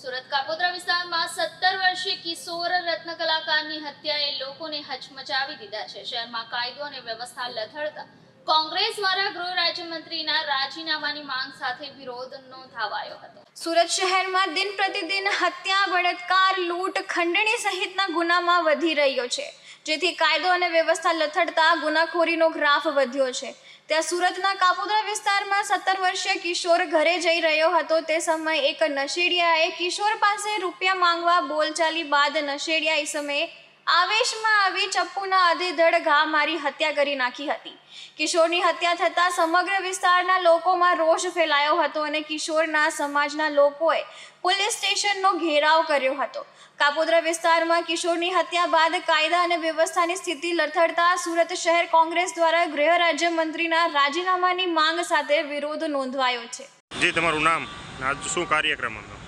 સુરત કાપોદ્રા વિસ્તારમાં સત્તર વર્ષીય કિશોર રત્ન કલાકારની હત્યાએ લોકોને હચમચાવી દીધા છે. શહેરમાં કાયદો અને વ્યવસ્થા લથડતા કોંગ્રેસ દ્વારા ગૃહ રાજ્યમંત્રીના રાજીનામાની માંગ સાથે વિરોધ નોંધાવાયો હતો. સુરત શહેરમાં દિન પ્રતિદિન હત્યા, બળાત્કાર, લૂંટ, ખંડણી સહિતના ગુનામાં વધી રહ્યો છે. જેથી કાયદો અને વ્યવસ્થા લથડતા ગુનાખોરીનો ગ્રાફ વધ્યો છે. ત્યાં સુરતના કાપોદ્રા વિસ્તારમાં સત્તર વર્ષીય કિશોર ઘરે જઈ રહ્યો હતો. તે સમયે એક નશેડિયાએ કિશોર પાસે રૂપિયા માંગવા બોલચાલી બાદ નશેડિયા એ સમયે આવેશમાં આવી ચપ્પુના આધેધડ ઘા મારી હત્યા કરી નાખી હતી. કિશોરની હત્યા થતાં સમગ્ર વિસ્તારના લોકોમાં રોષ ફેલાયો હતો અને કિશોરના સમાજના લોકોએ પોલીસ સ્ટેશનનો ઘેરાવ કર્યો હતો. કાપોદ્રા વિસ્તારમાં કિશોરની હત્યા બાદ કાયદા અને વ્યવસ્થાની સ્થિતિ લથડતા સુરત શહેર કોંગ્રેસ દ્વારા ગૃહ રાજ્યમંત્રીના રાજીનામાની માંગ સાથે વિરોધ નોંધવાયો છે. જી તમારું નામ આજ શું કાર્યક્રમ હતો?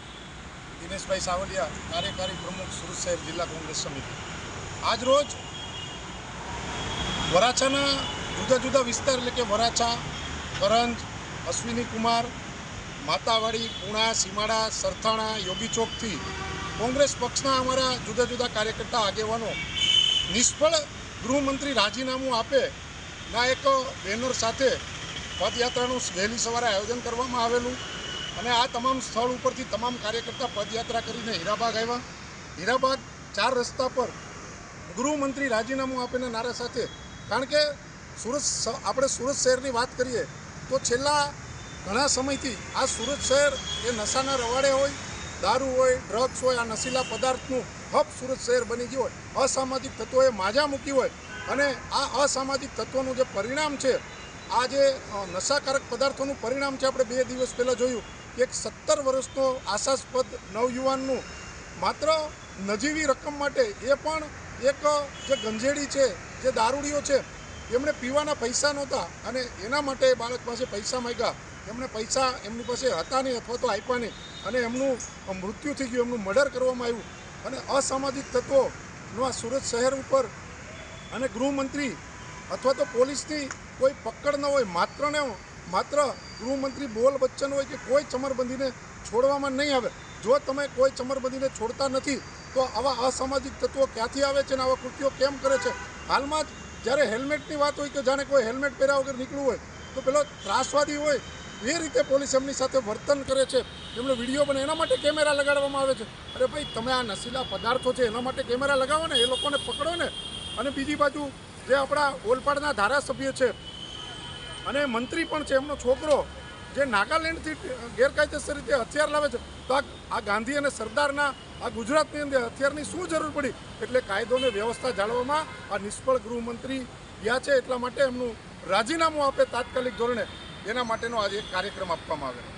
દિનેશભાઈ સાવલિયા કાર્યકારી પ્રમુખ સુરત શહેર જિલ્લા કોંગ્રેસ સમિતિ. આજ રોજ વરાછાના જુદા જુદા વિસ્તાર એટલે કે વરાછા, કરંજ, અશ્વિની કુમાર, માતાવાડી, પુણા, સીમાડા, સરથાણા, યોગી ચોકથી કોંગ્રેસ પક્ષના અમારા જુદા જુદા કાર્યકર્તા આગેવાનો નિષ્ફળ ગૃહમંત્રી રાજીનામું આપે ના એક બેનર સાથે પદયાત્રાનું વહેલી સવારે આયોજન કરવામાં આવેલું અને આ તમામ સ્થળ ઉપરથી તમામ કાર્યકર્તા પદયાત્રા કરીને હીરાબાગ આવ્યા. હીરાબાગ ચાર રસ્તા પર ગૃહમંત્રી રાજીનામું આપીને નારા સાથે. કારણ કે સુરત આપણે સુરત શહેરની વાત કરીએ, તો છેલ્લા ઘણા સમયથી આ સુરત શહેર એ નશાના રવાડે હોય, દારૂ હોય ડ્રગ્સ હોય, આ નશીલા પદાર્થનું હબ સુરત શહેર બની ગયું હોય. અસામાજિક તત્વોએ માજા મૂકી હોય. અને આ અસામાજિક તત્વોનું જે પરિણામ છે, આ જે નશાકારક પદાર્થોનું પરિણામ છે આપણે બે દિવસ પહેલાં જોયું કે એક સત્તર વર્ષનો આશાસ્પદ નવયુવાનનું માત્ર નજીવી રકમ માટે એ પણ એક જે ગંજેડી છે, જે દારૂડીઓ છે, એમણે પીવાના પૈસા નહોતા અને એના માટે બાળક પાસે પૈસા માંગ્યા. એમણે પૈસા એમની પાસે હતા નહીં અથવા તો આપ્યા નહીં અને એમનું મૃત્યુ થઈ ગયું, એમનું મર્ડર કરવામાં આવ્યું. અને અસામાજિક તત્વોનો આ સુરત શહેર ઉપર અને ગૃહમંત્રી અથવા તો પોલીસની કોઈ પકડ ન હોય, માત્ર ને માત્ર ગૃહમંત્રી બોલ બચ્ચન હોય કે કોઈ ચમરબંધીને છોડવામાં નહીં આવે. જો તમે કોઈ ચમરબંધીને છોડતા નથી, તો આવા અસામાજિક તત્વો ક્યાંથી આવે છે અને આવા કૃત્યો કેમ કરે છે? હાલમાં જ જ્યારે હેલ્મેટની વાત હોય કે જાણે કોઈ હેલ્મેટ પહેર્યા વગર નીકળવું હોય, તો પેલો ત્રાસવાદી હોય, એ રીતે પોલીસ એમની સાથે વર્તન કરે છે. એમનો વીડિયો બને, એના માટે કેમેરા લગાડવામાં આવે છે. અરે ભાઈ, તમે આ નશીલા પદાર્થો છે, એના માટે કેમેરા લગાવો ને, એ લોકોને પકડો ને. અને બીજી બાજુ જે આપણા ઓલપાડના ધારાસભ્ય છે, અને મંત્રી પણ છે, એમનો છોકરો જે નાગાલેન્ડથી ગેરકાયદેસર રીતે હથિયાર લાવે છે, તો આ ગાંધી અને સરદારના આ ગુજરાતની અંદર હથિયારની શું જરૂર પડી? એટલે કાયદો અને વ્યવસ્થા જાળવવામાં આ નિષ્ફળ ગૃહમંત્રી ગયા છે, એટલા માટે એમનું રાજીનામું આપે તાત્કાલિક ધોરણે. એના માટેનો આજે કાર્યક્રમ આપવામાં આવ્યો.